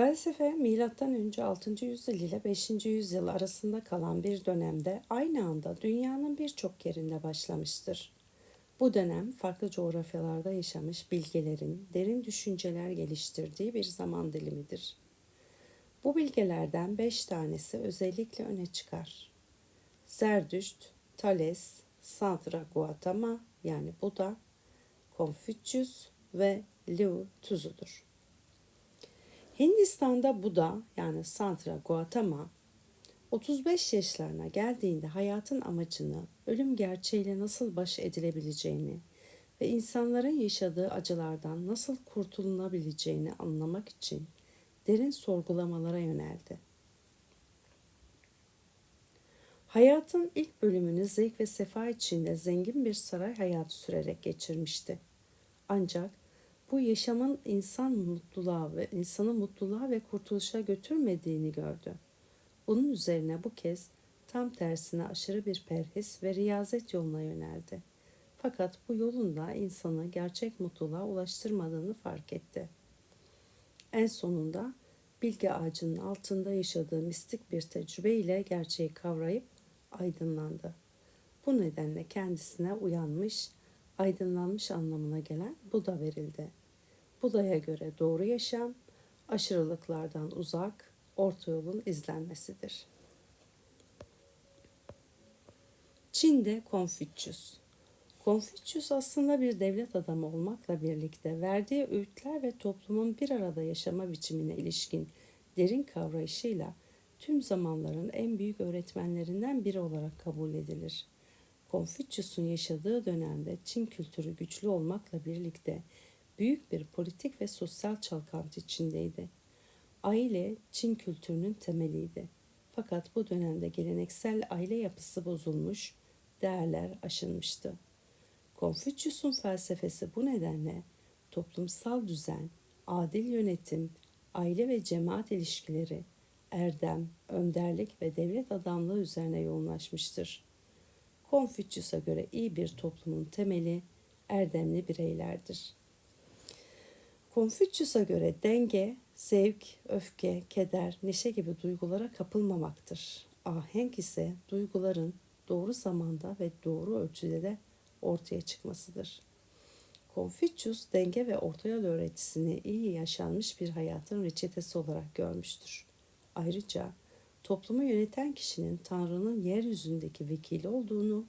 Felsefe M.Ö. 6. yüzyıl ile 5. yüzyıl arasında kalan bir dönemde aynı anda dünyanın birçok yerinde başlamıştır. Bu dönem farklı coğrafyalarda yaşamış bilgelerin derin düşünceler geliştirdiği bir zaman dilimidir. Bu bilgelerden beş tanesi özellikle öne çıkar. Zerdüşt, Thales, Santra Gautama yani Buda, Konfüçyüs ve Liu Tuzu'dur. Hindistan'da Buda yani Santra Gautama 35 yaşlarına geldiğinde hayatın amacını, ölüm gerçeğiyle nasıl baş edilebileceğini ve insanların yaşadığı acılardan nasıl kurtulunabileceğini anlamak için derin sorgulamalara yöneldi. Hayatın ilk bölümünü zevk ve sefa içinde zengin bir saray hayatı sürerek geçirmişti. Ancak bu yaşamın insan mutluluğa ve insanı mutluluğa ve kurtuluşa götürmediğini gördü. Bunun üzerine bu kez tam tersine aşırı bir perhis ve riyazet yoluna yöneldi. Fakat bu yolun da insanı gerçek mutluluğa ulaştırmadığını fark etti. En sonunda bilgi ağacının altında yaşadığı mistik bir tecrübe ile gerçeği kavrayıp aydınlandı. Bu nedenle kendisine uyanmış, aydınlanmış anlamına gelen Buda verildi. Buda'ya göre doğru yaşam, aşırılıklardan uzak, orta yolun izlenmesidir. Çin'de Konfüçyüs. Konfüçyüs aslında bir devlet adamı olmakla birlikte verdiği öğütler ve toplumun bir arada yaşama biçimine ilişkin derin kavrayışıyla tüm zamanların en büyük öğretmenlerinden biri olarak kabul edilir. Konfüçyüs'ün yaşadığı dönemde Çin kültürü güçlü olmakla birlikte büyük bir politik ve sosyal çalkantı içindeydi. Aile Çin kültürünün temeliydi. Fakat bu dönemde geleneksel aile yapısı bozulmuş, değerler aşınmıştı. Konfüçyüs'ün felsefesi bu nedenle toplumsal düzen, adil yönetim, aile ve cemaat ilişkileri, erdem, önderlik ve devlet adamlığı üzerine yoğunlaşmıştır. Konfüçyüs'e göre iyi bir toplumun temeli erdemli bireylerdir. Konfüçyüs'e göre denge, zevk, öfke, keder, neşe gibi duygulara kapılmamaktır. Ahenk ise duyguların doğru zamanda ve doğru ölçüde de ortaya çıkmasıdır. Konfüçyüs denge ve orta yol öğretisini iyi yaşanmış bir hayatın reçetesi olarak görmüştür. Ayrıca toplumu yöneten kişinin Tanrı'nın yeryüzündeki vekili olduğunu,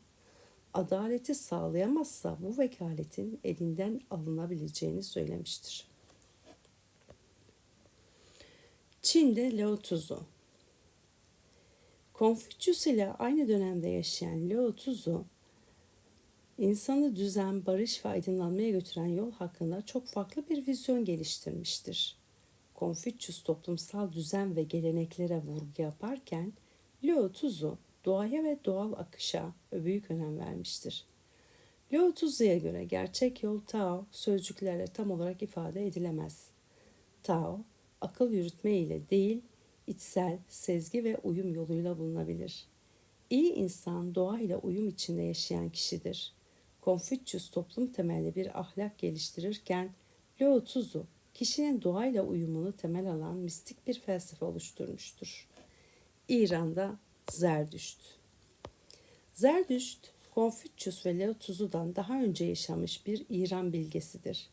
adaleti sağlayamazsa bu vekaletin elinden alınabileceğini söylemiştir. Çin'de Lao Tzu Konfüçyüs ile aynı dönemde yaşayan Lao Tzu, insanı düzen, barış ve aydınlanmaya götüren yol hakkında çok farklı bir vizyon geliştirmiştir. Konfüçyüs toplumsal düzen ve geleneklere vurgu yaparken, Lao Tzu doğaya ve doğal akışa büyük önem vermiştir. Lao Tzu'ya göre gerçek yol Tao sözcüklerle tam olarak ifade edilemez. Tao, akıl yürütme ile değil, içsel, sezgi ve uyum yoluyla bulunabilir. İyi insan doğayla uyum içinde yaşayan kişidir. Konfüçyüs toplum temelli bir ahlak geliştirirken Lao Tzu kişinin doğayla uyumunu temel alan mistik bir felsefe oluşturmuştur. İran'da Zerdüşt Zerdüşt, Konfüçyüs ve Lao Tzu'dan daha önce yaşamış bir İran bilgesidir.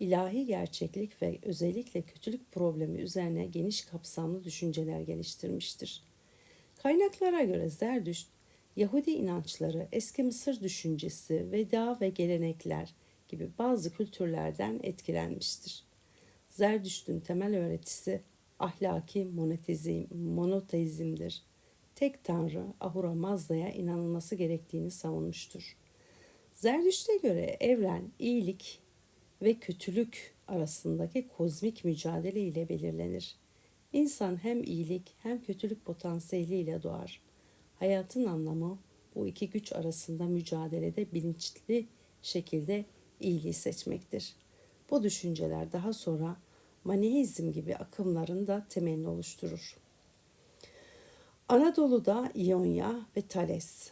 İlahi gerçeklik ve özellikle kötülük problemi üzerine geniş kapsamlı düşünceler geliştirmiştir. Kaynaklara göre Zerdüşt, Yahudi inançları, eski Mısır düşüncesi, veda ve gelenekler gibi bazı kültürlerden etkilenmiştir. Zerdüşt'ün temel öğretisi ahlaki monotezim, monoteizmdir. Tek tanrı Ahura Mazda'ya inanılması gerektiğini savunmuştur. Zerdüşt'e göre evren iyilik ve kötülük arasındaki kozmik mücadele ile belirlenir. İnsan hem iyilik hem kötülük potansiyeliyle doğar. Hayatın anlamı bu iki güç arasında mücadelede bilinçli şekilde iyiliği seçmektir. Bu düşünceler daha sonra Maniheizm gibi akımların da temelini oluşturur. Anadolu'da İonya ve Thales.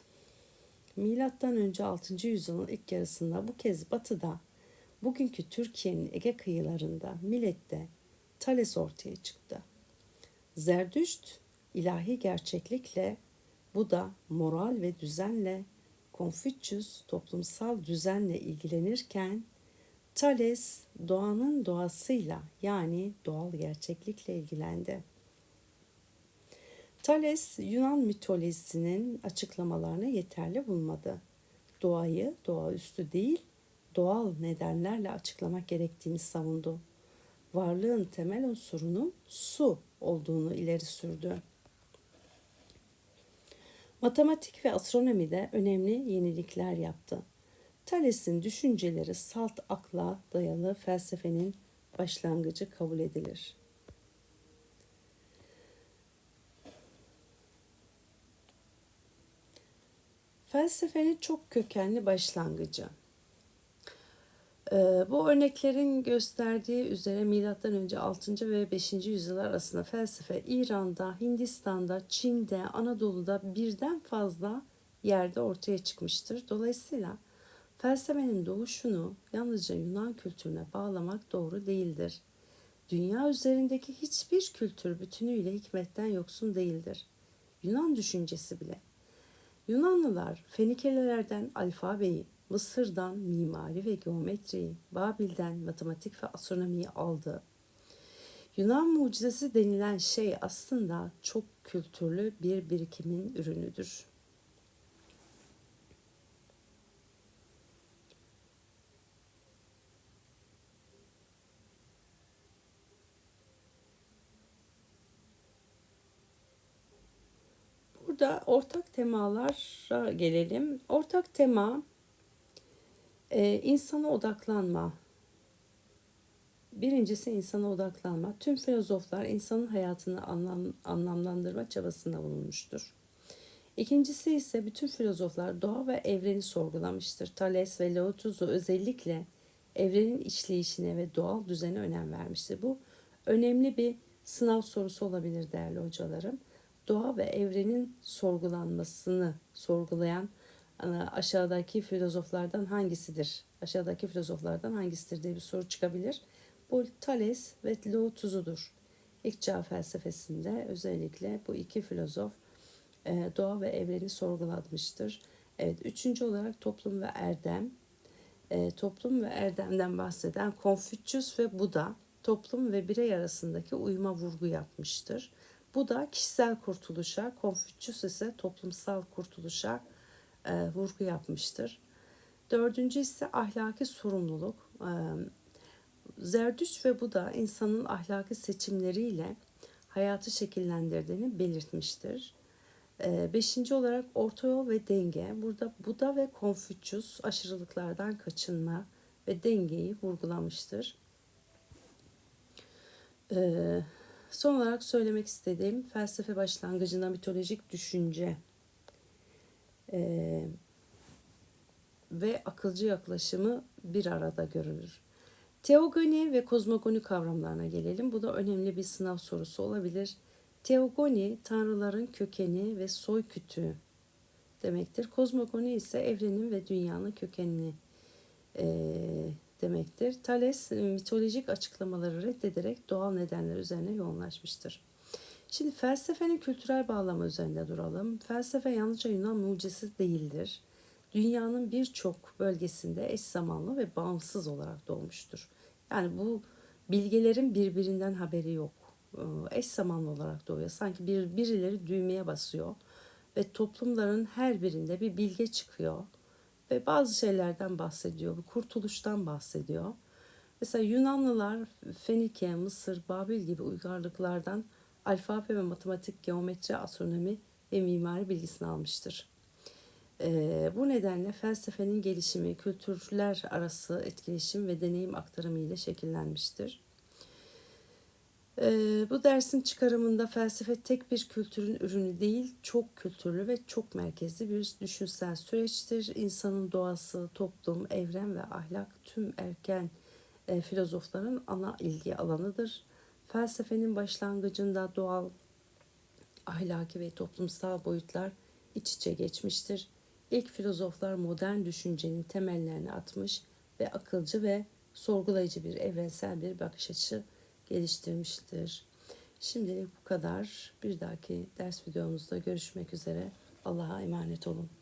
Milattan önce 6. yüzyılın ilk yarısında bu kez batıda bugünkü Türkiye'nin Ege kıyılarında Millet'te Thales ortaya çıktı. Zerdüşt ilahi gerçeklikle, Buda moral ve düzenle, Konfüçyüs toplumsal düzenle ilgilenirken Thales doğanın doğasıyla yani doğal gerçeklikle ilgilendi. Thales Yunan mitolojisinin açıklamalarını yeterli bulmadı. Doğayı doğaüstü değil, doğal nedenlerle açıklamak gerektiğini savundu. Varlığın temel unsurunun su olduğunu ileri sürdü. Matematik ve astronomide önemli yenilikler yaptı. Thales'in düşünceleri salt akla dayalı felsefenin başlangıcı kabul edilir. Felsefenin çok kökenli başlangıcı. Ee, bu örneklerin gösterdiği üzere M.Ö. 6. ve 5. yüzyıllar arasında felsefe İran'da, Hindistan'da, Çin'de, Anadolu'da birden fazla yerde ortaya çıkmıştır. Dolayısıyla felsefenin doğuşunu yalnızca Yunan kültürüne bağlamak doğru değildir. Dünya üzerindeki hiçbir kültür bütünüyle hikmetten yoksun değildir. Yunan düşüncesi bile. Yunanlılar Fenikelilerden alfabeyi, Mısır'dan mimari ve geometriyi, Babil'den matematik ve astronomiyi aldı. Yunan mucizesi denilen şey aslında çok kültürlü bir birikimin ürünüdür. Burada ortak temalara gelelim. Ortak tema ee, insana odaklanma. Birincisi insana odaklanma. Tüm filozoflar insanın hayatını anlam, anlamlandırma çabasında bulunmuştur. İkincisi ise bütün filozoflar doğa ve evreni sorgulamıştır. Thales ve Laotuzu özellikle evrenin işleyişine ve doğal düzene önem vermiştir. Bu önemli bir sınav sorusu olabilir değerli hocalarım. Doğa ve evrenin sorgulanmasını sorgulayan aşağıdaki filozoflardan hangisidir? Aşağıdaki filozoflardan hangisidir diye bir soru çıkabilir. Bu Thales ve Laotuzu'dur. İlk çağ felsefesinde özellikle bu iki filozof e, doğa ve evreni sorgulatmıştır. Evet, üçüncü olarak toplum ve erdem. E, toplum ve erdemden bahseden Konfüçyüs ve Buda toplum ve birey arasındaki uyuma vurgu yapmıştır. Buda kişisel kurtuluşa, Konfüçyüs ise toplumsal kurtuluşa e, vurgu yapmıştır. Dördüncü ise ahlaki sorumluluk. E, Zerdüş ve Buda insanın ahlaki seçimleriyle hayatı şekillendirdiğini belirtmiştir. E, beşinci olarak orta yol ve denge. Burada Buda ve Konfüçyüs aşırılıklardan kaçınma ve dengeyi vurgulamıştır. E, son olarak söylemek istediğim felsefe başlangıcında mitolojik düşünce e, ve akılcı yaklaşımı bir arada görülür. Teogoni ve kozmogoni kavramlarına gelelim. Bu da önemli bir sınav sorusu olabilir. Teogoni tanrıların kökeni ve soy kütüğü demektir. Kozmogoni ise evrenin ve dünyanın kökenini e, demektir. Thales mitolojik açıklamaları reddederek doğal nedenler üzerine yoğunlaşmıştır. Şimdi felsefenin kültürel bağlamı üzerinde duralım. Felsefe yalnızca Yunan mucizesi değildir. Dünyanın birçok bölgesinde eş zamanlı ve bağımsız olarak doğmuştur. Yani bu bilgelerin birbirinden haberi yok. Ee, eş zamanlı olarak doğuyor. Sanki bir, birileri düğmeye basıyor ve toplumların her birinde bir bilge çıkıyor ve bazı şeylerden bahsediyor. Bu kurtuluştan bahsediyor. Mesela Yunanlılar Fenike, Mısır, Babil gibi uygarlıklardan alfabe ve matematik, geometri, astronomi ve mimari bilgisini almıştır. Ee, bu nedenle felsefenin gelişimi, kültürler arası etkileşim ve deneyim aktarımı ile şekillenmiştir. Ee, bu dersin çıkarımında felsefe tek bir kültürün ürünü değil, çok kültürlü ve çok merkezli bir düşünsel süreçtir. İnsanın doğası, toplum, evren ve ahlak tüm erken e, filozofların ana ilgi alanıdır. Felsefenin başlangıcında doğal, ahlaki ve toplumsal boyutlar iç içe geçmiştir. İlk filozoflar modern düşüncenin temellerini atmış ve akılcı ve sorgulayıcı bir evrensel bir bakış açısı geliştirmiştir. Şimdilik bu kadar. Bir dahaki ders videomuzda görüşmek üzere. Allah'a emanet olun.